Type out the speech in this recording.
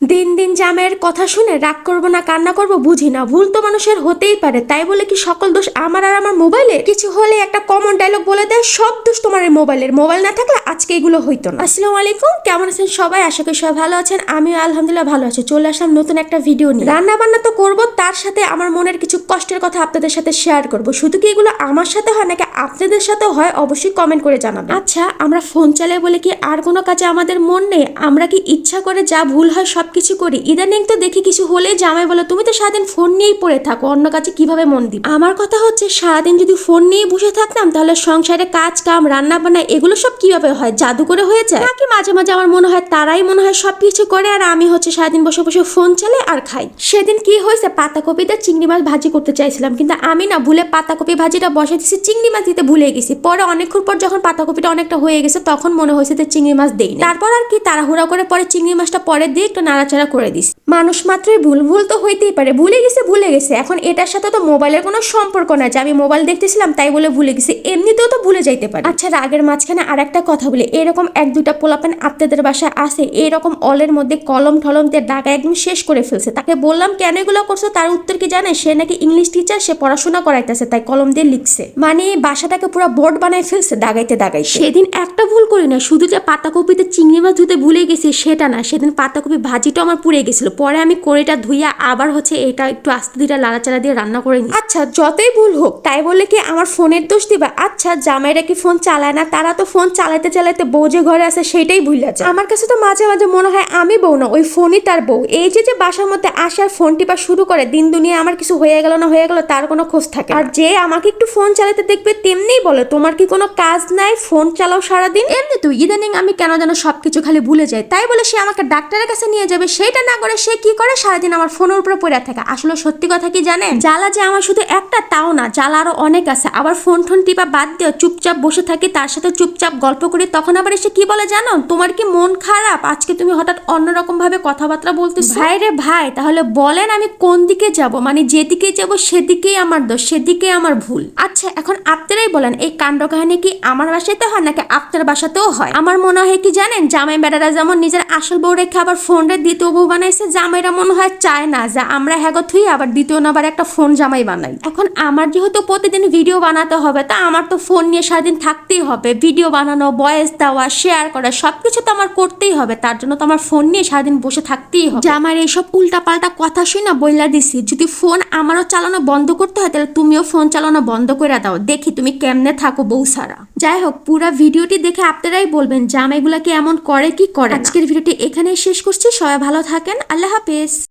দিন দিন জামাইয়ের কথা শুনে রাগ করব না, কান্না করব, বুঝি না। ভুল তো মানুষের হতেই পারে, তাই বলে কি সকল দোষ আমার আর আমার মোবাইলে? কিছু হলে একটা কমন ডায়লগ বলে দেয়, সব দোষ তোমার মোবাইলের। মোবাইল না থাকলে আজকে এগুলো হইতো না। আসসালামু আলাইকুম, কেমন আছেন সবাই? আশা করি সবাই ভালো আছেন, আমিও আলহামদুলিল্লাহ ভালো আছি। চলে আসলাম নতুন একটা ভিডিও নিয়ে। রান্না বান্না তো করব, তার সাথে আমার মনের কিছু কষ্টের কথা আপনাদের সাথে শেয়ার করব। শুধু কি এগুলো আমার সাথে হয় নাকি আপনাদের সাথে হয়, অবশ্যই কমেন্ট করে জানাবেন। আচ্ছা আমরা ফোন চালাই বলে কি আর কোনো কাজে আমাদের মন নেই? আমরা কি ইচ্ছা করে যা ভুল হয় সবকিছু করি। ইদানিং তো দেখি কিছু হলে জামাই বলে, তুমি তো সারাদিন ফোন নিয়েই পড়ে থাকো, অন্য কাজে কীভাবে মন দিবে? আমার কথা হচ্ছে, সারাদিন যদি ফোন নিয়ে বসে থাকতাম, তাহলে সংসারে কাজ, কাম রান্না বান্না এগুলো সব কীভাবে হয়? জাদু করে হয়ে যায়? নাকি মাঝে মাঝে আমার মনে হয়, তারাই মনে হয় সবকিছু করে, আর আমি হচ্ছে সারাদিন বসে বসে ফোন চালাই আর খাই। সেদিন কি হয়েছে, পাতাকপি পাতাকপিতে চিংড়ি মাছ ভাজি করতে চাইছিলাম, কিন্তু আমি না ভুলে পাতাকপি ভাজিটা বসে দিছি চিংড়ি মাছ দিতে ভুলে গেছি। পরে অনেকক্ষণ পর যখন পাতাকপিটা অনেকটা হয়ে গেছে, তখন মনে হয়েছে যে চিংড়ি মাছ দেই তারপর আর কি, তাড়াহুড়া করে পরে চিংড়ি মাছটা পরে দিয়ে একটু নাড়াচাড়া করে দিস। মানুষ মাত্রই ভুল ভুল তো হইতেই পারে। ভুলে গেছে ভুলে গেছে। এখন এটার সাথে তো মোবাইলের কোনো সম্পর্ক নাই যে আমি মোবাইল দেখতেছিলাম, তাই বলে ভুলে গেছি। এমনিতেও তো ভুলে যাইতে পারে। আচ্ছা রাগের মাঝখানে আর একটা কথা বলি। এরকম এক দুটা পোলাপান আপনাদের বাসায় আসে এরকম অলের মধ্যে কলম ঠলম দিয়ে দাগা একদম শেষ করে ফেলছে। তাকে বললাম, কেন এগুলো করছ? তার উত্তর কি জানে? সে নাকি ইংলিশ টিচার সে পড়াশোনা করাইতেছে, তাই কলম দিয়ে লিখছে। মানে বাসাটাকে পুরো বোর্ড বানায় ফেলছে দাগাইতে দাগাইতে। সেদিন একটা ভুল করি না শুধু যে পাতাকপিতে চিংড়ি মাছ ধুতে ভুলে গেছি সেটা না। সেদিন পাতাকপি ভাজিটা আমার পুড়ে গেছিল। পরে আমি কড়িটা ধুইয়া আবার হচ্ছে এটা একটু আস্তে ধীরে লাড়াচাড়া দিয়ে রান্না করে নিই আচ্ছা যতই ভুল হোক তাই বলে কি আমার ফোনের দোষ দিবা? আচ্ছা জামাইরা কি ফোন চালায় না? তারা তো ফোন চালাতে চালাতে বউ যে ঘরে আছে সেটাই ভুল যায়। আমার কাছে তো মাঝে মাঝে মনে হয় আমি বউ না ওই ফোনই তার বউ। এই যে যে বাসার মধ্যে আসার ফোন টিপা শুরু করে দিন দুনিয়া আমার কিছু হয়ে গেল না হয়ে গেল তার কোনো খোঁজ থাকে আর যে আমাকে একটু ফোন চালাতে দেখবে তেমনিই বলে তোমার কি কোনো কাজ নাই? ফোন চালাও সারাদিন? এমনি তো ইদানিং আমি কেন যেন সবকিছু খালি ভুলে যাই তাই বলে সে আমাকে ডাক্তারের কাছে নিয়ে যাবে সেটা না করে সে কি করে সারাদিন আমার ফোনের উপরে পড়ে থাকে? আসলে সত্যি কথা কি জানেন? জ্বালা যে আমার শুধু একটা তাও না। জ্বালা আরও অনেক আছে। আবার ফোন টোন টিপা বাদ দিও চুপচাপ বসে থাকি তার সাথে চুপচাপ গল্প করি তখন আবার এসে কি বলে জানো? তোমার কি মন খারাপ? আজকে তুমি হঠাৎ অন্যরকম ভাবে কথাবার্তা বলতেছো? ভাই রে ভাই তাহলে বলেন আমি কোন দিকে যাব? মানে যেদিকে যাব সেদিকেই আমার দোষ সেদিকেই আমার ভুল। আচ্ছা এখন আপনারাই বলেন এই কাণ্ড কাহিনী কি আমার বাসাতে হয় নাকি আপনার বাসাতেও হয়? আমার মনে হয় কি জানেন জামাই বেড়ারা যেমন নিজের আসল বউ রেখে আবার ফোনটা দ্বিতীয় বউ বানাইছে জামাইরা মনে হয় চায় না যে আমরা হ্যাগো থুই, আবার দ্বিতীয় নাবার একটা ফোন জামাই বানাই। এখন আমার যেহেতু প্রতিদিন ভিডিও বানাতে হবে, তা আমার তো ফোন নিয়ে সারাদিন থাকতেই হবে। ভিডিও বানানো ভয়েস দেওয়া শেয়ার করা, সবকিছু তো আমার করতেই হবে। তার জন্য তো আমার ফোন নিয়ে সারাদিন বসে থাকতেই হবে। আমার এইসব উল্টা পাল্টা কথা শুই না বইলা দিছি, যদি ফোন আমারও চালানো বন্ধ করতে হয়, তাহলে তুমিও ফোন চালানো বন্ধ করে দাও। দেখি তুমি কেমনে থাকো বউ সারা যাই হোক, পুরো ভিডিওটি দেখে আপনারাই বলবেন, জামাইগুলা কি এমন করে, কি করে আজকের ভিডিওটি এখানেই শেষ করছি। সবাই ভালো থাকেন। আল্লাহ হাফেজ